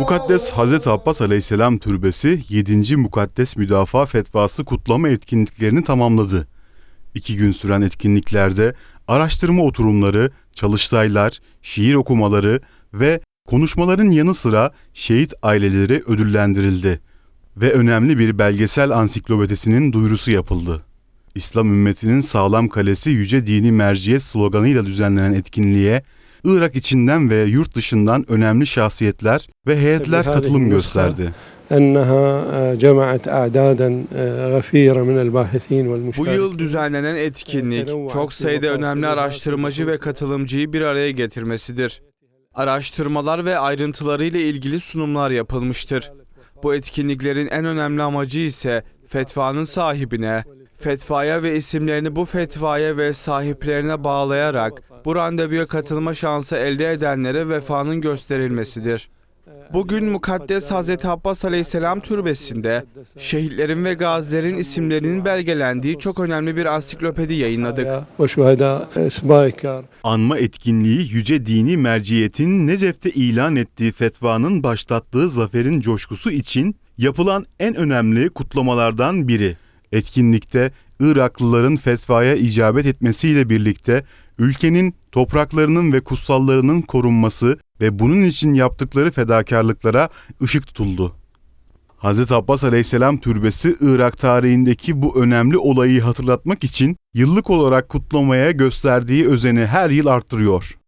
Mukaddes Hz. Abbas Aleyhisselam Türbesi 7. Mukaddes Müdafaa Fetvası kutlama etkinliklerini tamamladı. İki gün süren etkinliklerde araştırma oturumları, çalıştaylar, şiir okumaları ve konuşmaların yanı sıra şehit aileleri ödüllendirildi ve önemli bir belgesel ansiklopedisinin duyurusu yapıldı. İslam ümmetinin sağlam kalesi yüce dini merciyet sloganıyla düzenlenen etkinliğe Irak içinden ve yurt dışından önemli şahsiyetler ve heyetler katılım gösterdi. Bu yıl düzenlenen etkinlik çok sayıda önemli araştırmacı ve katılımcıyı bir araya getirmesidir. Araştırmalar ve ayrıntılarıyla ilgili sunumlar yapılmıştır. Bu etkinliklerin en önemli amacı ise fetvanın sahibine, fetvaya ve isimlerini bu fetvaya ve sahiplerine bağlayarak bu randevuya katılma şansı elde edenlere vefanın gösterilmesidir. Bugün Mukaddes Hz. Abbas Aleyhisselam Türbesi'nde şehitlerin ve gazilerin isimlerinin belgelendiği çok önemli bir ansiklopedi yayınladık. Anma etkinliği Yüce Dini Merciyet'in Necef'te ilan ettiği fetvanın başlattığı zaferin coşkusu için yapılan en önemli kutlamalardan biri. Etkinlikte Iraklıların fetvaya icabet etmesiyle birlikte ülkenin topraklarının ve kutsallarının korunması ve bunun için yaptıkları fedakarlıklara ışık tutuldu. Hz. Abbas Aleyhisselam Türbesi Irak tarihindeki bu önemli olayı hatırlatmak için yıllık olarak kutlamaya gösterdiği özeni her yıl arttırıyor.